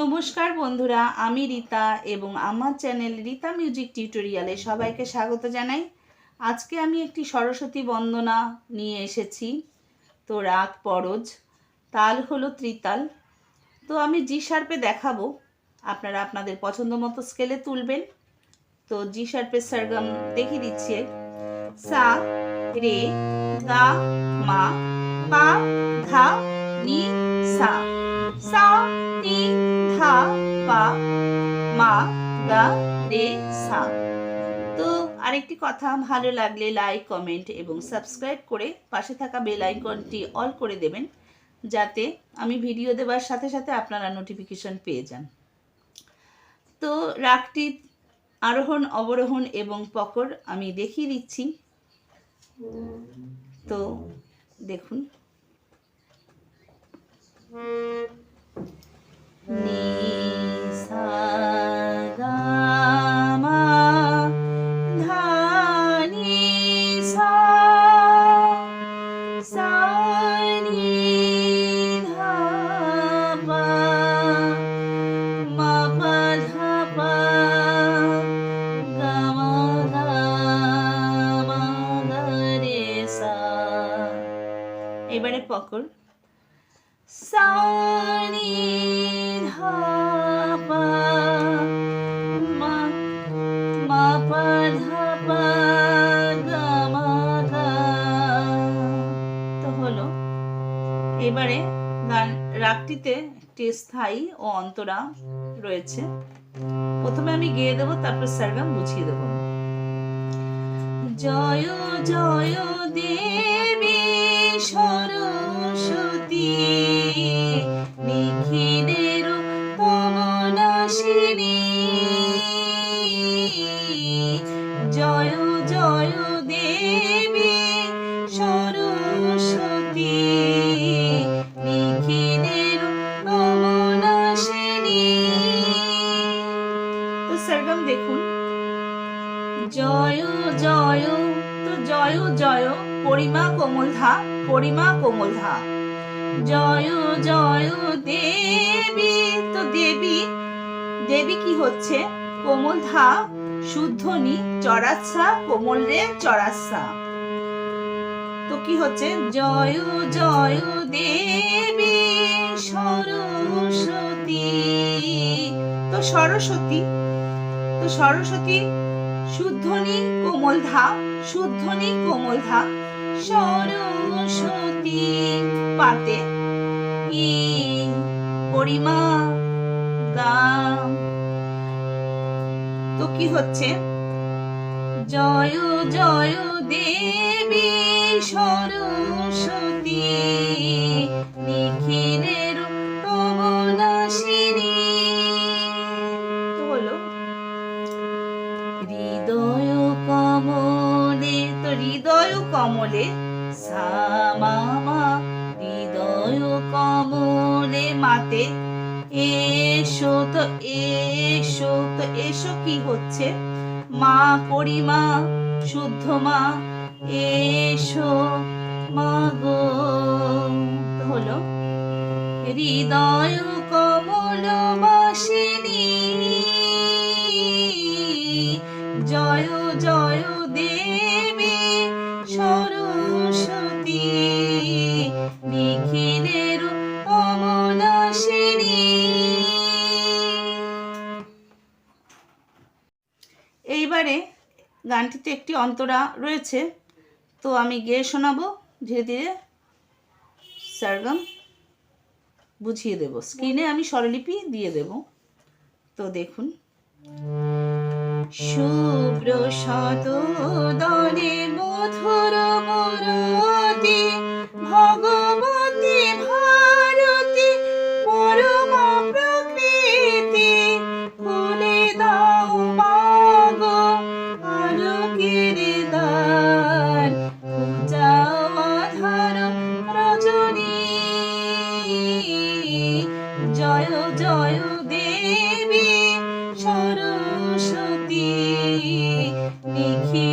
নমস্কার বন্ধুরা, আমি রীতা এবং আমার চ্যানেল রীতা মিউজিক টিউটোরিয়ালে সবাইকে স্বাগত জানাই। আজকে আমি একটি সরস্বতী বন্দনা নিয়ে এসেছি, তো রাগ পরজ, তাল হলো ত্রিতাল। তো আমি জি শার্পে দেখাবো, আপনারা আপনাদের পছন্দ মতো স্কেলে তুলবেন। তো জি শার্পের সারগাম দেখিয়ে দিচ্ছি। সা, রে, গা, মা, পা, ধা, নি, সা। গা রে সা তো আরেকটি কথা ভালো লাগলে লাইক কমেন্ট এবং সাবস্ক্রাইব করে পাশে থাকা বেল আইকনটি অল করে দেবেন, যাতে আমি ভিডিও দেওয়ার সাথে সাথে আপনারা নোটিফিকেশন পেয়ে যান। তো রাগটি আরোহণ, অবরোহণ এবং পকর আমি দেখিয়ে দিচ্ছি। তো দেখুন। নি এবারে পকর। সা নি মা মা পা ধা পা গা মা গা তো হলো এবারে গান রাগটিতে একটি স্থায়ী ও অন্তরা রয়েছে। প্রথমে আমি গেয়ে দেবো তারপর স্যারগাম বুঝিয়ে দেবো। জয় জয় দেবী সরস্বতী নিখিলের তমনাশিনী জয় জয় দেবী সরস্বতী নিখিলের তমনাশিনী তো সরগম দেখুন। জয় জয় তো জয় জয় পরিমা কোমল ধা। পরিমা কোমল ধা। জয় জয় দেবী, তো দেবী দেবী কি হচ্ছে? কোমল ধা শুদ্ধনি চড়াচ্ছা, কোমল রে, চড়াচ্ছা। তো কি হচ্ছে? জয় জয় দেবী, সরস্বতী। তো সরস্বতী তো সরস্বতী শুদ্ধনি কোমল ধা শুদ্ধনি কোমল ধা। সরস্বতী পাতে। ই পরিমা গাম তো কি হচ্ছে? জয় জয় দেবী সরস্বতী। সা মামা হৃদয় কমলে মাতে। এসো তো এসো তো, এসো কি হচ্ছে? মা পরিমা, শুদ্ধ মা, এসো মা গো। হলো। হৃদয় কমল বাসিনী জয় জয় দেবী সরস্বতী এইবারে গানটিতে একটি অন্তরা রয়েছে, তো আমি গেয়ে শোনাবো, ধীরে ধীরে সারগম বুঝিয়ে দেব। স্ক্রিনে আমি স্বরলিপি দিয়ে দেব, তো দেখুন। শুভ্র শতদলে মধুর সতী নিখিল